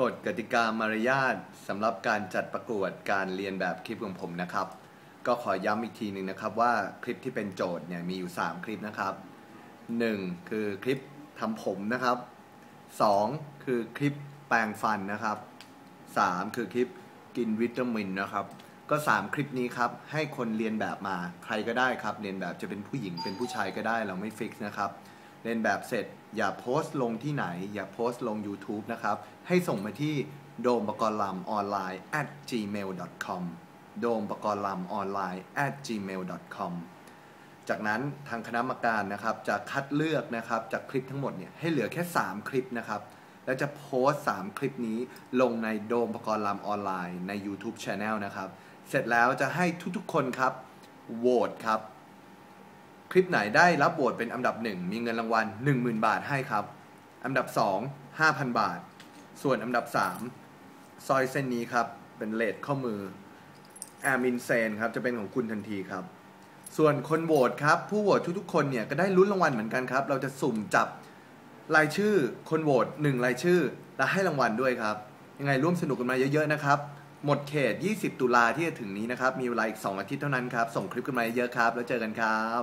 กฎกติกามารยาทสำหรับการจัดประกวดการเรียนแบบคลิปของผมนะครับ ก็ขอย้ำอีกทีหนึ่งนะครับว่าคลิปที่เป็นโจทย์เนี่ยมีอยู่ 3 คลิปนะครับ 1. คือคลิปทำผมนะครับ 2. คือคลิปแปรงฟันนะครับ 3. คือคลิปกินวิตามินนะครับ ก็ 3 คลิปนี้ครับให้คนเรียนแบบมาใครก็ได้ครับเรียนแบบจะเป็นผู้หญิงเป็นผู้ชายก็ได้เราไม่ฟิกนะครับ เรียนแบบเสร็จ อย่าโพสต์ลงที่ไหน อย่าโพสต์ลง YouTube นะครับ ให้ส่งมาที่โดมปกรณ์ลำออนไลน์ at gmail.com โดมปกรณ์ลำออนไลน์ at gmail.com จากนั้นทางคณะกรรมการนะครับ จะคัดเลือกนะครับจากคลิปทั้งหมดเนี่ยให้เหลือแค่ 3 คลิปนะครับ แล้วจะโพสต์ 3 คลิปนี้ลงในโดมปกรณ์ลำออนไลน์ใน YouTube Channel นะครับ เสร็จแล้วจะให้ทุกๆคนครับโหวตครับ คลิปไหนได้รับโหวตเป็นอันดับ 1 มีเงินรางวัล 10,000 บาทให้ครับ อันดับ 2 5,000 บาท ส่วนอันดับ 3 ซอยเส้นนี้ครับ เป็นเลทข้อมือแอมินเซนครับ จะเป็นของคุณทันทีครับ ส่วนคนโหวตครับ ผู้โหวตทุกๆคนเนี่ยก็ได้ลุ้นรางวัลเหมือนกันครับ เราจะสุ่มจับรายชื่อคนโหวต1รายชื่อ และให้รางวัลด้วยครับ ยังไงร่วมสนุกกันมาเยอะๆนะครับหมดเขต 20 ตุลาที่จะถึงนี้นะครับ มีเวลาอีก 2 อาทิตย์เท่านั้นครับ ส่งคลิปกันมาเยอะครับ แล้วเจอกันครับ